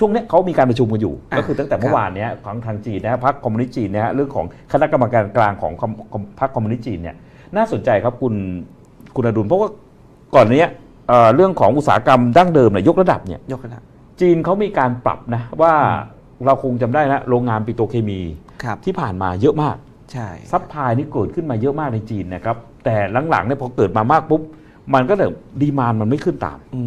ช่วงเนี้ยเขามีการประชุมกันอยู่อะก็คือตั้งแต่เมื่อวานเนี้ยของทางจีนนะฮะพรรคคอมมิวนิสต์จีนนะฮะเรื่องของคณะกรรมการกลางของคอมคอมพรรคคอมมิวนิสต์จีนเนี่ยน่าสนใจครับคุณคุณอดุลเพราะว่าก่อนเนี้ยเอ่อเรื่องของอุตสาหกรรมดั้งเดิมเนี่ยยกระดับเนี่ยยกระดับจีนเขามีการปรับนะว่าเราคงจำได้นะโรงงานปิโตรเคมีครับที่ผ่านมาเยอะมากใช่ซัพพลายนี่เกิดขึ้นมาเยอะมากในจีนนะครับแต่หลังๆเนี่ยพอเกิดมามากปุ๊บมันก็แบบดีมานมันไม่ขึ้นตามอื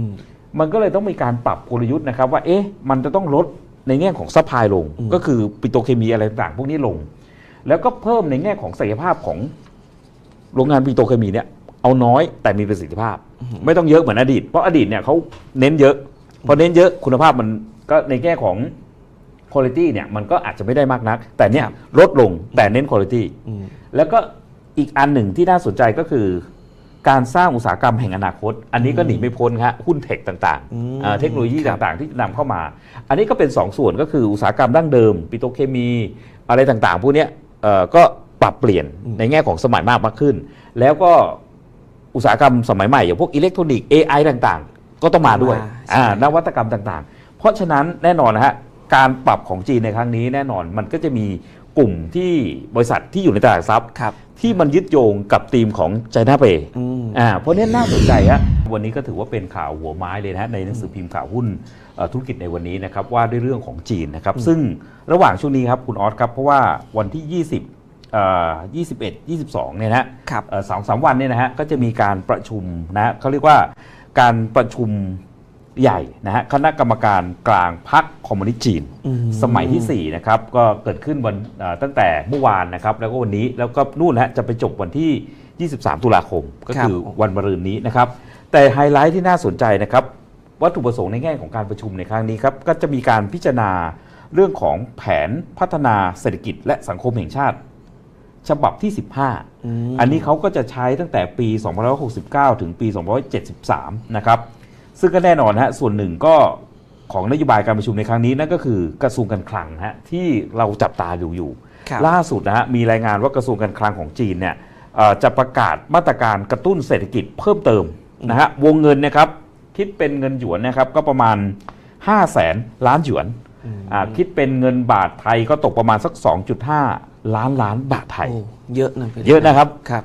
มมันก็เลยต้องมีการปรับกลยุทธ์นะครับว่าเอ๊ะมันจะต้องลดในแง่ของซัพพลายลงอืมก็คือปิโตรเคมีอะไรต่างๆพวกนี้ลง แล้วก็เพิ่มในแง่ของศักยภาพของโรงงานปิโตรเคมีเนี่ยเอาน้อยแต่มีประสิทธิภาพ ไม่ต้องเยอะเหมือนอดีตเพราะอดีตเนี่ยเขาเน้นเยอะพอเน้นเยอะคุณภาพมันก็ในแง่ของคุณภาพเนี่ยมันก็อาจจะไม่ได้มากนัก แต่เนี่ยครับลดลงแต่เน้นคุณภาพอืมแล้วก็อีกอันหนึ่งที่น่าสนใจก็คือ การสร้างอุตสาหกรรมแห่งอนาคต อันนี้ก็หนีไม่พ้นครับหุ้นเทคต่างอืมๆอ่าเทคโนโลยีครับต่างๆ ที่นำเข้ามา อันนี้ก็เป็น 2 ส่วนก็คืออุตสาหกรรมดั้งเดิม ปิโตรเคมี อะไรต่างๆ พวกเนี้ยเอ่อก็ปรับเปลี่ยนในแง่ของสมัยมากมากขึ้น แล้วก็อุตสาหกรรมสมัยใหม่อย่างพวกอิเล็กทรอนิกส์ AI ต่างๆ ก็ต้องมาด้วยมาใช่อ่านวัตกรรมต่างๆ เพราะฉะนั้นแน่นอนนะฮะการปรับของจีนในครั้งนี้แน่นอนมันก็จะมี กลุ่มที่บริษัทที่อยู่ในตลาดหลักทรัพย์ ครับ ที่มันยึดโยงกับธีมของไจน่าเปย์อืม อ่าเพราะนี่น่าสนใจฮะวันนี้ก็ถือว่าเป็นข่าวหัวไม้เลยนะฮะในหนังสือพิมพ์ข่าวหุ้นเอ่อธุรกิจในวันนี้นะครับว่าด้วยเรื่องของจีนนะครับ ซึ่งระหว่างช่วงนี้ครับคุณออสครับเพราะว่าวันที่ 20เอ่อ21 22เนี่ยนะฮะ ครับ เอ่อสองสามวันเนี่ยนะฮะก็จะมีการประชุมนะฮะเขาเรียกว่าการประชุม ใหญ่นะฮะคณะกรรมการกลางพรรคคอมมิวนิสต์จีนอืมสมัยที่ 4 นะครับ ก็เกิดขึ้นวันเอ่อตั้งแต่เมื่อวานนะครับ แล้วก็วันนี้แล้วก็นู่นนะฮะจะไปจบวันที่ 23 ตุลาคม ก็คือครับวันมะรืนนี้นะครับ แต่ไฮไลท์ที่น่าสนใจนะครับ วัตถุประสงค์ในแง่ของการประชุมในครั้งนี้ครับ ก็จะมีการพิจารณาเรื่องของแผนพัฒนาเศรษฐกิจและสังคมแห่งชาติ ฉบับที่ 15อืมอันนี้เขาก็จะใช้ตั้งแต่ปี 2569 ถึงปี 2573 นะครับ ซึ่งก็แน่นอนฮะส่วนหนึ่งก็ของนโยบายการประชุมในครั้งนี้นั่นก็คือกระทรวงการคลังฮะที่เราจับตาดูอยู่ครับล่าสุดนะฮะมีรายงานว่ากระทรวงการคลังของจีนเนี่ยเอ่อจะประกาศมาตรการกระตุ้นเศรษฐกิจเพิ่มเติมนะฮะวงเงินเนะครับคิดเป็นเงินหยวนนะครับก็ประมาณ 5 0 0แสนล้านหยวนอ่าคิดเป็นเงินบาทไทยก็ตกประมาณสัก 2.5 ล้านล้านบาทไทยโอ้เยอะนะพี่เยอะนะครับครับ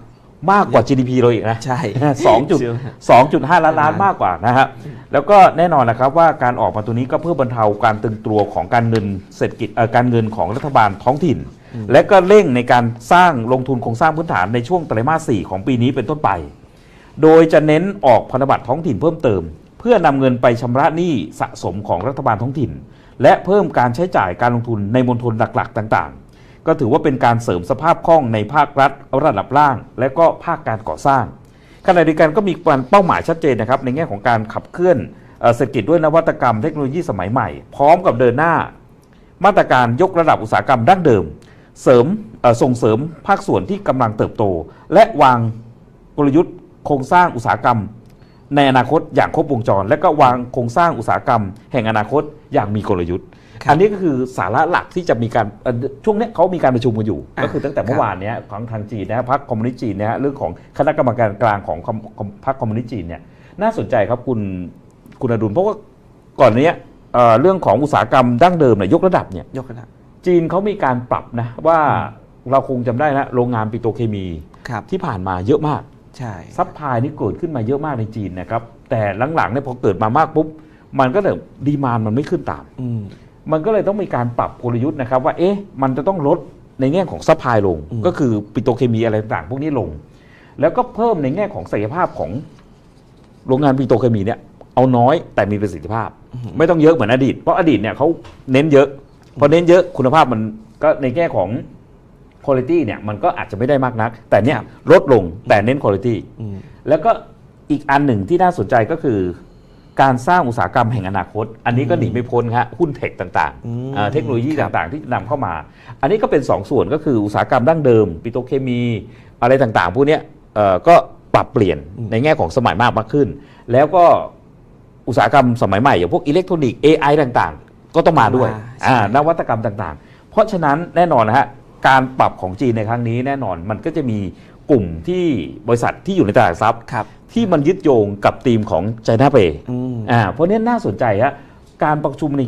มากกว่า GDP เราอีกนะใช่สองจุดเชื่อสองจุดห้าล้านล้านล้านมากกว่านะฮะแล้วก็แน่นอนนะครับว่าการออกมาตัวนี้ก็เพื่อบรรเทาการตึงตัวของการเงินเศรษฐกิจเอ่อการเงินของรัฐบาลท้องถิ่น และก็เร่งในการสร้างลงทุนโครงสร้างพื้นฐานในช่วงไตรมาส4ของปีนี้เป็นต้นไป โดยจะเน้นออกพันธบัตรท้องถิ่นเพิ่มเติม เพื่อนำเงินไปชำระหนี้สะสมของรัฐบาลท้องถิ่น และเพิ่มการใช้จ่ายการลงทุนในมณฑลหลักๆ ต่างๆ ก็ถือว่าเป็นการเสริมสภาพคล่องในภาครัฐระดับล่าง และก็ภาคการก่อสร้างขณะเดียวกันก็มีเป้าหมายชัดเจนนะครับในแง่ของการขับเคลื่อนเศรษฐกิจด้วยนวัตกรรมเทคโนโลยีสมัยใหม่ พร้อมกับเดินหน้า มาตรการยกระดับอุตสาหกรรมดั้งเดิม เสริมส่งเสริมภาคส่วนที่กำลังเติบโต และวางกลยุทธ์โครงสร้างอุตสาหกรรม ในอนาคตอย่างครบวงจร และก็วางโครงสร้างอุตสาหกรรม แห่งอนาคตอย่างมีกลยุทธ์ ครับอันนี้ก็คือสาระหลักที่จะมีการเอ่อช่วงเนี้ยเขามีการประชุมกันอยู่ อะก็คือตั้งแต่เมื่อวานเนี้ยของทางจีนนะฮะพรรคคอมมิวนิสต์จีนนะฮะเรื่องของคณะกรรมการกลางของคอมคอมพรรคคอมมิวนิสต์จีนเนี่ยน่าสนใจครับคุณคุณอดุลเพราะว่าก่อนเนี้ยเอ่อเรื่องของอุตสาหกรรมดั้งเดิมเนี่ยยกระดับเนี่ย ยกระดับ จีนเขามีการปรับนะว่าเราคงจำได้นะโรงงานปิโตรเคมีครับ ที่ผ่านมาเยอะมาก ใช่ซัพพลายนี่เกิดขึ้นมาเยอะมากในจีนนะครับ แต่หลังๆเนี่ยพอเกิดมามากปุ๊บ มันก็แบบดีมานมันไม่ขึ้นตามอืมมันก็เลยต้องมีการปรับกลยุทธ์นะครับ ว่าเอ๊ะมันจะต้องลดในแง่ของซัพพลายลงอืมก็คือปิโตรเคมีอะไรต่างๆพวกนี้ลง แล้วก็เพิ่มในแง่ของศักยภาพของโรงงานปิโตรเคมีเนี่ยเอาน้อยแต่มีประสิทธิภาพ ไม่ต้องเยอะเหมือนอดีตเพราะอดีตเนี่ยเขาเน้นเยอะพอเน้นเยอะคุณภาพมันก็ในแง่ของ คุณภาพเนี่ยมันก็อาจจะไม่ได้มากนัก แต่เนี่ยลดลงแต่เน้นคุณภาพอืมแล้วก็อีกอันหนึ่งที่น่าสนใจก็คือ การสร้างอุตสาหกรรมแห่งอนาคต อันนี้ก็หนีไม่พ้นครับหุ้นเทคต่างอืมๆเอ่อเทคโนโลยีครับต่างๆ ที่นำเข้ามา อันนี้ก็เป็น 2 ส่วนก็คืออุตสาหกรรมดั้งเดิม ปิโตรเคมี อะไรต่างๆ พวกเนี้ยเอ่อก็ปรับเปลี่ยนในแง่ของสมัยมากมากขึ้น แล้วก็อุตสาหกรรมสมัยใหม่อย่างพวกอิเล็กทรอนิกส์ AI ต่างๆ ก็ต้องมาด้วยมาใช่อ่านวัตกรรมต่างๆ เพราะฉะนั้นแน่นอนนะฮะ การปรับของจีนในครั้งนี้แน่นอนมันก็จะมีกลุ่มที่บริษัทที่อยู่ในตลาดหลักทรัพย์ครับที่มันยึดโยงกับธีมของไจน่าเปย์อืมอ่าเพราะเนี้ยน่าสนใจฮะการประชุมใน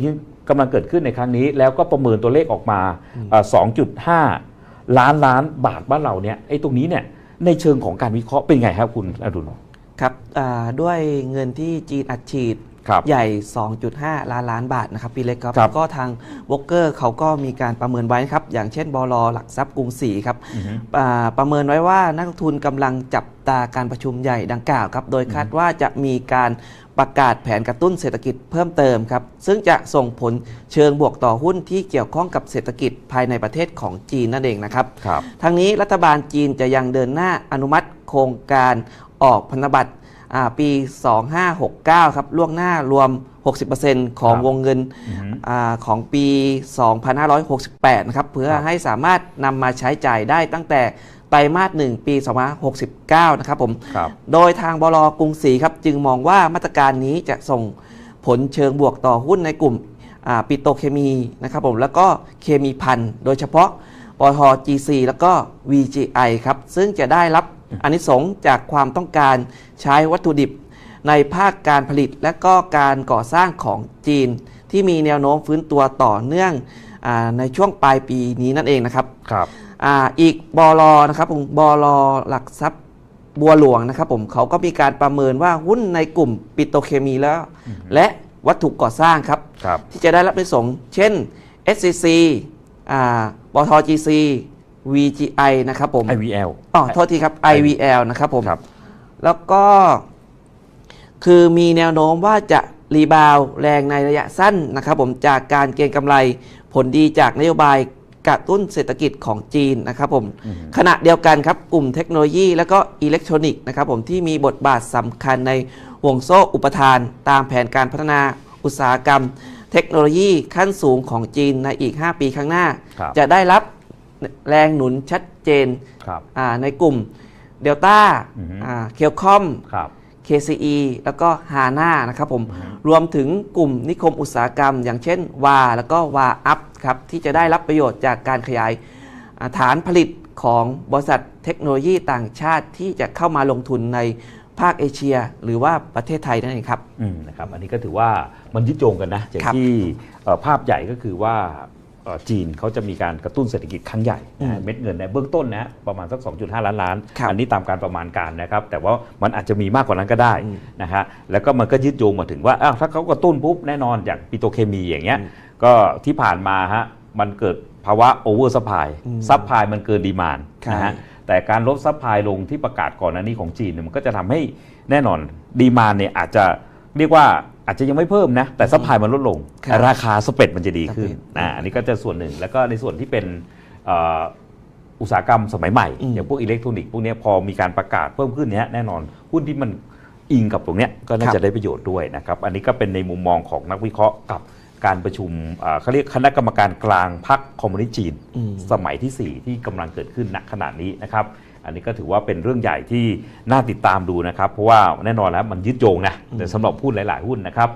กำลังเกิดขึ้นในครั้งนี้ แล้วก็ประเมินตัวเลขออกมาเอ่อ2.5 ล้านล้านบาทบ้านเราเนี่ยไอ้ตรงนี้เนี่ยในเชิงของการวิเคราะห์เป็นไงครับคุณอดุลครับอ่าด้วยเงินที่จีนอัดฉีดครับ ใหญ่ 2.5 ล้านล้านบาทนะครับพี่เล็กครับครับก็ทางวอลเกอร์เขาก็มีการประเมินไว้นะครับ อย่างเช่นบลหลักทรัพย์กรุงศรีครับอือฮึอ่าประเมินไว้ว่านักลงทุนกำลังจับตาการประชุมใหญ่ดังกล่าวครับ โดยคาดว่าจะมีการประกาศแผนกระตุ้นเศรษฐกิจเพิ่มเติมครับ ซึ่งจะส่งผลเชิงบวกต่อหุ้นที่เกี่ยวข้องกับเศรษฐกิจภายในประเทศของจีนนั่นเองนะครับครับทั้งนี้รัฐบาลจีนจะยังเดินหน้าอนุมัติโครงการออกพันธบัตรอ่า ปี 2569 ครับล่วงหน้ารวม 60%ของครับวงเงินอือฮึอาของปี 2568 นะครับ เพื่อครับให้สามารถนำมาใช้จ่ายได้ตั้งแต่ไตรมาส1ปี2569 นะครับผมครับโดยทางบลกรุงศรีครับ จึงมองว่ามาตรการนี้จะส่งผลเชิงบวกต่อหุ้นในกลุ่มอ่าปิโตรเคมีนะครับผมแล้วก็เคมีพันโดยเฉพาะปตท GC แล้วก็ VGI ครับ ซึ่งจะได้รับ อานิสงส์จากความต้องการใช้วัตถุดิบในภาคการผลิตและก็การก่อสร้างของจีน ที่มีแนวโน้มฟื้นตัวต่อเนื่องอาในช่วงปลายปีนี้นั่นเองนะครับครับอ่าอีกบลนะครับผมบลหลักทรัพย์บัวหลวงนะครับผมเขาก็มีการประเมินว่าหุ้นในกลุ่มปิโตรเคมีแล้ว และวัตถุก่อสร้างครับครับที่จะได้รับประโยชน์เช่น SCC อ่าปตท GC VGI นะครับผม IVL อ๋อโทษทีครับ IVL นะครับผม ครับ แล้วก็ คือมีแนวโน้มว่าจะรีบาวด์แรงในระยะสั้นนะครับผมจากการเก็งกำไรผลดีจากนโยบายกระตุ้นเศรษฐกิจของจีนนะครับผม อือฮึ ขณะเดียวกันครับกลุ่มเทคโนโลยีและก็อิเล็กทรอนิกส์นะครับผมที่มีบทบาทสำคัญในห่วงโซ่อุปทานตามแผนการพัฒนาอุตสาหกรรม เทคโนโลยีขั้นสูงของจีนในอีก 5 ปีข้างหน้า ครับ จะได้รับ แรงหนุนชัดเจนครับ อ่าในกลุ่มเดลต้าอือฮึ เคียวคอม ครับ KCE แล้วก็ฮาน่านะครับผมรวมถึงกลุ่มนิคมอุตสาหกรรม อย่างเช่นวาแล้วก็วาอัพครับที่จะได้รับประโยชน์จากการขยายอ่าฐานผลิตของบริษัทเทคโนโลยีต่างชาติที่จะเข้ามาลงทุนในภาคเอเชีย หรือว่าประเทศไทยนั่นเองครับ อืมนะครับอันนี้ก็ถือว่ามันยึดโยงกันนะอย่างครับที่เอ่อภาพใหญ่ก็คือว่าเอ่อ จีนเขาจะมีการกระตุ้นเศรษฐกิจครั้งใหญ่นะฮะอืมเม็ดเงินในเบื้องต้นนะประมาณสัก 2.5 ล้านล้านครับอันี้ตามการประมาณการนะครับ แต่ว่ามันอาจจะมีมากกว่านั้นก็ได้อืมนะฮะแล้วก็มันก็ยึดโยงมาถึงว่าอ้าวถ้าเขากระตุ้นปุ๊บแน่นอนจากปิโตรเคมีอย่างเงี้ยอืมก็ที่ผ่านมาฮะมันเกิดภาวะโอเวอร์ซัพพลายอืมซัพพลายมันเกินดีมานนะฮะใช่แต่การลดซัพพลายลงที่ประกาศก่อนหน้านี้ของจีนเนี่ยมันก็จะทำให้แน่นอนดีมานเนี่ยอาจจะเรียกว่า อาจจะยังไม่เพิ่มนะ แต่ซัพพลายมันลดลง ครับแต่ราคาสเปรดมันจะดีขึ้นสเปรดนะอันนี้ก็จะส่วนหนึ่ง แล้วก็ในส่วนที่เป็นเอ่ออุตสาหกรรมสมัยใหม่ อืม อย่างพวกอิเล็กทรอนิกส์พวกเนี้ยพอมีการประกาศเพิ่มขึ้นเนี้ยแน่นอนหุ้นที่มันอิงกับตรงเนี้ยก็น่าครับจะได้ประโยชน์ด้วยนะครับ อันนี้ก็เป็นในมุมมองของนักวิเคราะห์กับการประชุมเอ่อเขาเรียกคณะกรรมการกลางพรรคคอมมิวนิสต์จีน อืม สมัยทีสี่4 ที่กำลังเกิดขึ้นณขณะนี้นะครับ อันนี้ก็ถือว่าเป็นเรื่องใหญ่ที่น่าติดตามดูนะครับ เพราะว่าแน่นอนแล้วมันยึดโยงนะแต่สำหรับหุ้นหลาย ๆ หุ้นนะครับ